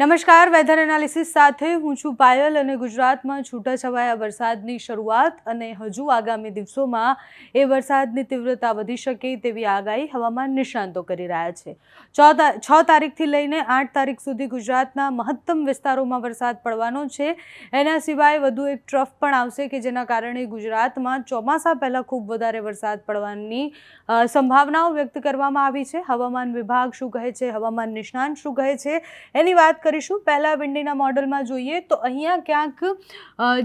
નમસ્કાર weather analysis સાથે હું છું પાયલ અને ગુજરાતમાં છૂટાછવાયા વરસાદની શરૂઆત અને હજુ આગામી દિવસોમાં એ વરસાદની તીવ્રતા વધી શકે તેવી આગાહી હવામાન નિષ્ણાંતો કરી રહ્યા છે. છ તારીખથી લઈને આઠ તારીખ સુધી ગુજરાતના મહત્તમ વિસ્તારોમાં વરસાદ પડવાનો છે. એના સિવાય વધુ એક ટ્રફ પણ આવશે કે જેના કારણે ગુજરાતમાં ચોમાસા પહેલાં ખૂબ વધારે વરસાદ પડવાની સંભાવનાઓ વ્યક્ત કરવામાં આવી છે. હવામાન વિભાગ શું કહે છે? હવામાન નિષ્ણાંત શું કહે છે? એની વાત કરીશું. પહેલાં વિંડીના મોડલમાં જોઈએ તો અહીંયા ક્યાંક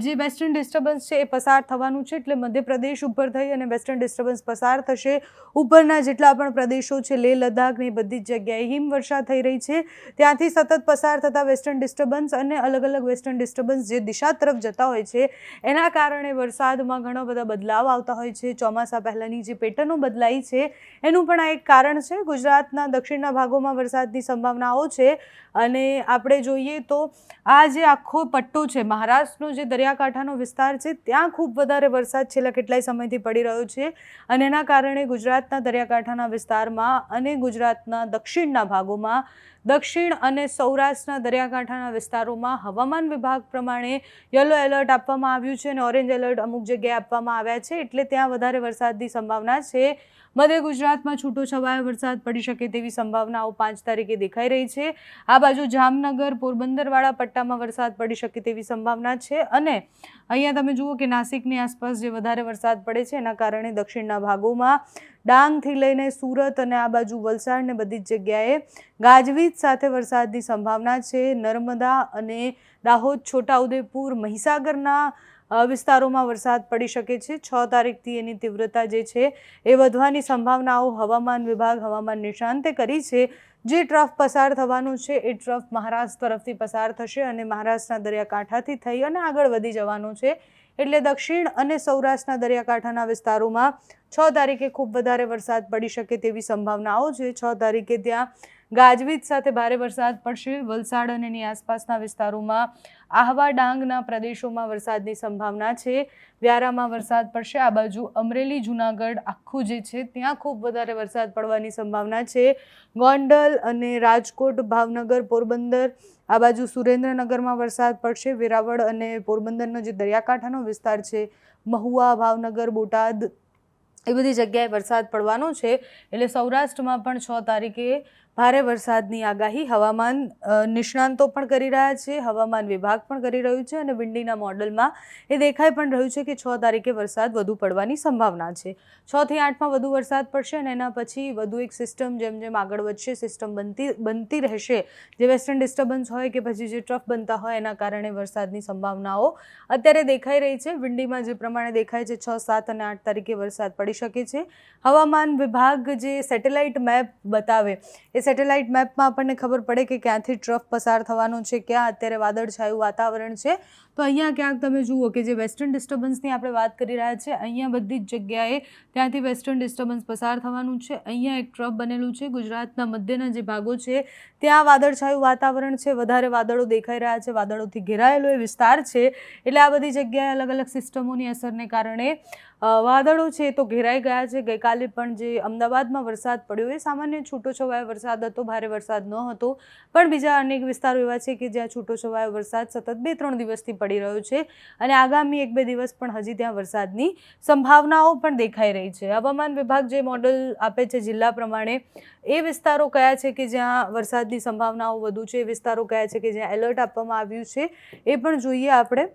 જે વેસ્ટર્ન ડિસ્ટર્બન્સ છે એ પસાર થવાનું છે એટલે મધ્યપ્રદેશ ઉપર થઈ અને વેસ્ટર્ન ડિસ્ટર્બન્સ પસાર થશે. ઉપરના જેટલા પણ પ્રદેશો છે, લેહ લદ્દાખ ને બધી જ જગ્યાએ હિમવર્ષા થઈ રહી છે. ત્યાંથી સતત પસાર થતા વેસ્ટર્ન ડિસ્ટર્બન્સ અને અલગ અલગ વેસ્ટર્ન ડિસ્ટર્બન્સ જે દિશા તરફ જતા હોય છે, એના કારણે વરસાદમાં ઘણા બધા બદલાવ આવતા હોય છે. ચોમાસા પહેલાંની જે પેટર્નો બદલાઈ છે, એનું પણ આ એક કારણ છે. ગુજરાતના દક્ષિણના ભાગોમાં વરસાદની સંભાવનાઓ છે અને આપણે જોઈએ તો આ જે આખો પટ્ટો છે, મહારાષ્ટ્રનો જે દરિયાકાંઠાનો વિસ્તાર છે, ત્યાં ખૂબ વધારે વરસાદ છેલ્લા કેટલાય સમયથી પડી રહ્યો છે અને એના કારણે ગુજરાતના દરિયાકાંઠાના વિસ્તારમાં અને ગુજરાતના દક્ષિણના ભાગોમાં, દક્ષિણ અને સૌરાષ્ટ્રના દરિયાકાંઠાના વિસ્તારોમાં હવામાન વિભાગ પ્રમાણે યલો એલર્ટ આપવામાં આવ્યું છે અને ઓરેન્જ એલર્ટ અમુક જગ્યાએ આપવામાં આવ્યા છે, એટલે ત્યાં વધારે વરસાદની સંભાવના છે. મધ્ય ગુજરાતમાં છૂટો છવાયો વરસાદ પડી શકે તેવી સંભાવનાઓ પાંચ તારીખે દેખાઈ રહી છે. આ બાજુ જામનગર, પોરબંદરવાળા પટ્ટામાં વરસાદ પડી શકે તેવી સંભાવના છે અને અહીંયા તમે જુઓ કે નાસિકની આસપાસ જે વધારે વરસાદ પડે છે, એના કારણે દક્ષિણના ભાગોમાં ડાંગથી લઈને સુરત અને આ બાજુ વલસાડ ને બધી જ જગ્યાએ ગાજવીજ સાથે વરસાદની સંભાવના છે. નર્મદા અને દાહોદ, છોટાઉદેપુર, મહીસાગરના વિસ્તારોમાં વરસાદ પડી શકે છે. છ તારીખથી એની તીવ્રતા જે છે એ વધવાની સંભાવનાઓ હવામાન વિભાગ, હવામાન નિષ્ણાંતે કરી છે. જે ટ્રફ પસાર થવાનું છે, એ ટ્રફ મહારાષ્ટ્ર તરફથી પસાર થશે અને મહારાષ્ટ્રના દરિયાકાંઠાથી થઈ અને આગળ વધી જવાનું છે. એટલે દક્ષિણ અને સૌરાષ્ટ્રના દરિયાકાંઠાના વિસ્તારોમાં છ તારીખે ખૂબ વધારે વરસાદ પડી શકે તેવી સંભાવનાઓ છે. છ તારીખે ત્યાં ગાજવીજ સાથે ભારે વરસાદ પડશે. વલસાડ અને એની આસપાસના વિસ્તારોમાં આહવા ડાંગના પ્રદેશોમાં વરસાદની સંભાવના છે. વ્યારામાં વરસાદ પડશે. આ બાજુ અમરેલી, જુનાગઢ આખું જે છે ત્યાં ખૂબ વધારે વરસાદ પડવાની સંભાવના છે. ગોંડલ અને રાજકોટ, ભાવનગર, પોરબંદર, આ બાજુ સુરેન્દ્રનગરમાં વરસાદ પડશે. વેરાવળ અને પોરબંદરનો જે દરિયાકાંઠાનો વિસ્તાર છે, મહુવા, ભાવનગર, બોટાદ, એ બધી જગ્યાએ વરસાદ પડવાનો છે. એટલે સૌરાષ્ટ્રમાં પણ છ તારીખે ભારે વરસાદની આગાહી. હવામાન નિષ્ણાંતો પણ કરી રહ્યા છે. હવામાન વિભાગ પણ કરી રહ્યું છે અને વિંડીના મોડલમાં એ દેખાઈ પણ રહ્યું છે કે છ તારીખે વરસાદ વધુ પડવાની સંભાવના છે. છથી આઠમાં વધુ વરસાદ પડશે અને એના પછી વધુ એક સિસ્ટમ જેમ જેમ આગળ વધશે, સિસ્ટમ બનતી બનતી રહેશે. જે વેસ્ટર્ન ડિસ્ટર્બન્સ હોય કે પછી જે ટ્રફ બનતા હોય એના કારણે વરસાદની સંભાવનાઓ અત્યારે દેખાઈ રહી છે. વિંડીમાં જે પ્રમાણે દેખાય છે, છ, સાત અને આઠ તારીખે વરસાદ પડી શકે છે. હવામાન વિભાગ જે સેટેલાઇટ મેપ બતાવે, એ સેટેલાઇટ મેપમાં આપણને ખબર પડે કે ક્યાંથી ટ્રફ પસાર થવાનો છે, ક્યાં અત્યારે વાદળછાયું વાતાવરણ છે. તો અહીંયા ક્યાંક તમે જુઓ કે જે વેસ્ટર્ન ડિસ્ટર્બન્સની આપણે વાત કરી રહ્યા છે, અહીંયા બધી જ જગ્યાએ ત્યાંથી વેસ્ટર્ન ડિસ્ટર્બન્સ પસાર થવાનું છે. અહીંયા એક ટ્રફ બનેલું છે, ગુજરાતના મધ્યના જે ભાગો છે, ત્યાં વાદળછાયું વાતાવરણ છે, વધારે વાદળો દેખાઈ રહ્યા છે, વાદળોથી ઘેરાયેલો એ વિસ્તાર છે. એટલે આ બધી જગ્યાએ અલગ અલગ સિસ્ટમોની અસરને કારણે વાદળો છે તો ઘેરાઈ ગયા છે. ગઈકાલે પણ જે અમદાવાદમાં વરસાદ પડ્યો, એ સામાન્ય છૂટો છવાયો વરસાદ હતો, ભારે વરસાદ ન હતો પણ બીજા અનેક વિસ્તારો એવા છે કે જ્યાં છૂટોછવાયો વરસાદ સતત બે ત્રણ દિવસથી પડી રહ્યો છે અને આગામી એક બે દિવસ પણ હજી ત્યાં વરસાદની સંભાવનાઓ પણ દેખાઈ રહી છે. હવામાન વિભાગ જે મોડલ આપે છે જિલ્લા પ્રમાણે, એ વિસ્તારો કયા છે કે જ્યાં વરસાદની સંભાવનાઓ વધુ છે? એ વિસ્તારો કયા છે કે જ્યાં એલર્ટ આપવામાં આવ્યું છે? એ પણ જોઈએ આપણે.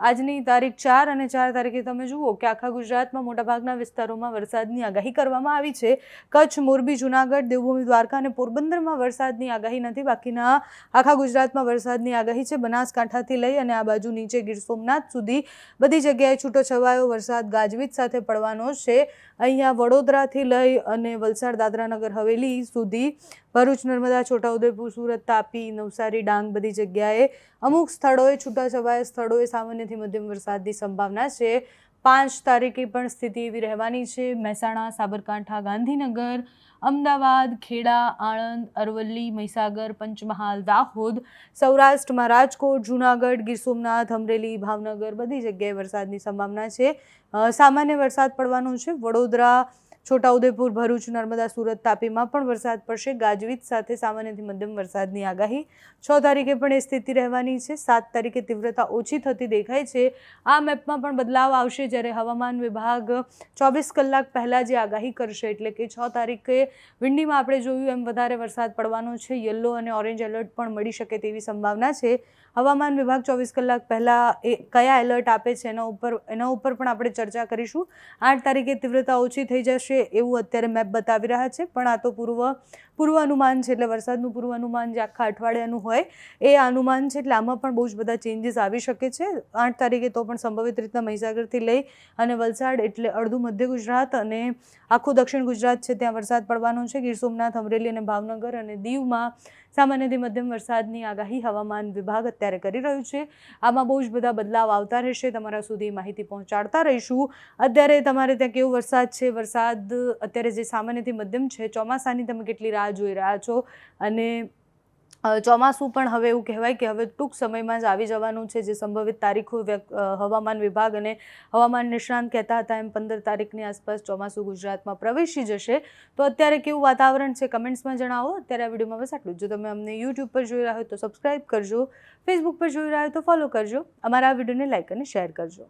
આજની તારીખ ચાર અને ચાર તારીખે તમે જુઓ કે આખા ગુજરાતમાં મોટાભાગના વિસ્તારોમાં વરસાદની આગાહી કરવામાં આવી છે. કચ્છ, મોરબી, જુનાગઢ, દેવભૂમિ, દ્વારકા અને પોરબંદરમાં વરસાદની આગાહી નથી. બાકીના આખા ગુજરાતમાં વરસાદની આગાહી છે. બનાસકાંઠાથી લઈ અને આ બાજુ નીચે ગીર સોમનાથ સુધી બધી જગ્યાએ છૂટો છવાયો વરસાદ ગાજવીજ સાથે પડવાનો છે. અહીંયા વડોદરાથી લઈ અને વલસાડ, દાદરાનગર, હવેલી સુધી ભરૂચ, નર્મદા, છોટાઉદેપુર, સુરત, તાપી, નવસારી, ડાંગ બધી જગ્યાએ અમુક સ્થળોએ છૂટાછવાયા સ્થળોએ સામાન્યથી મધ્યમ વરસાદની સંભાવના છે. પાંચ તારીખે પણ સ્થિતિ એવી રહેવાની છે. મહેસાણા, સાબરકાંઠા, ગાંધીનગર, અમદાવાદ, ખેડા, આણંદ, અરવલ્લી, મહીસાગર, પંચમહાલ, દાહોદ, સૌરાષ્ટ્રમાં રાજકોટ, જૂનાગઢ, ગીર સોમનાથ, અમરેલી, ભાવનગર બધી જગ્યાએ વરસાદની સંભાવના છે. સામાન્ય વરસાદ પડવાનો છે. વડોદરા છોટાઉદેપુર, ભરૂચ, નર્મદા, સુરત તાપીમાં પણ વરસાદ પડશે. ગાજવીજ સાથે સામાન્યથી મધ્યમ વરસાદની આગાહી. છ તારીખે પણ એ સ્થિતિ રહેવાની છે. સાત તારીખે તીવ્રતા ઓછી થતી દેખાય છે. આ મેપમાં પણ બદલાવ આવશે જ્યારે હવામાન વિભાગ ચોવીસ કલાક પહેલાં જે આગાહી કરશે, એટલે કે છ તારીખે વિંડીમાં આપણે જોયું એમ વધારે વરસાદ પડવાનો છે. યલો અને ઓરેન્જ એલર્ટ પણ મળી શકે તેવી સંભાવના છે. હવામાન વિભાગ ચોવીસ કલાક પહેલાં એ કયા એલર્ટ આપે છે એના ઉપર એના ઉપર પણ આપણે ચર્ચા કરીશું. આઠ તારીખે તીવ્રતા ઓછી થઈ જશે એવું અત્યારે મેપ બતાવી રહ્યા છે, પણ આ તો પૂર્વ પૂર્વ અનુમાન છે એટલે વરસાદનું પૂર્વાનુમાન જે આખા અઠવાડિયાનું હોય, એ અનુમાન છે એટલે આમાં પણ બહુ જ બધા ચેન્જીસ આવી શકે છે. આઠ તારીખે તો પણ સંભવિત રીતના મહીસાગરથી લઈ અને વલસાડ એટલે અડધું મધ્ય ગુજરાત અને આખું દક્ષિણ ગુજરાત છે ત્યાં વરસાદ પડવાનો છે. ગીર સોમનાથ, અમરેલી અને ભાવનગર અને દીવમાં સામાન્યથી મધ્યમ વરસાદની આગાહી હવામાન વિભાગ અત્યારે કરી રહ્યું છે. આમાં બહુ જ બધા બદલાવ આવતા રહેશે, તમારા સુધી માહિતી પહોંચાડતા રહીશું. અત્યારે તમારે ત્યાં કેવો વરસાદ છે? વરસાદ અત્યારે જે સામાન્યથી મધ્યમ છે, ચોમાસાની તમે કેટલી રાહ જોઈ રહ્યા છો. અને ચોમાસું પણ હવે એવું કહેવાય કે હવે ટૂંક સમયમાં જ આવી જવાનું છે જે સંભવિત તારીખો હવામાન વિભાગ અને હવામાન નિષ્ણાંત કહેતા હતા એમ પંદર તારીખની આસપાસ ચોમાસું ગુજરાતમાં પ્રવેશી જશે. તો અત્યારે કેવું વાતાવરણ છે કમેન્ટ્સમાં જણાવો. અત્યારે આ વિડીયોમાં બસ આટલું. જો. તમે અમને યુટ્યુબ પર જોઈ રહ્યા હોય તો સબસ્ક્રાઈબ કરજો, ફેસબુક પર જોઈ રહ્યા હોય તો ફોલો કરજો. અમારા આ વિડીયોને લાઇક અને શેર કરજો.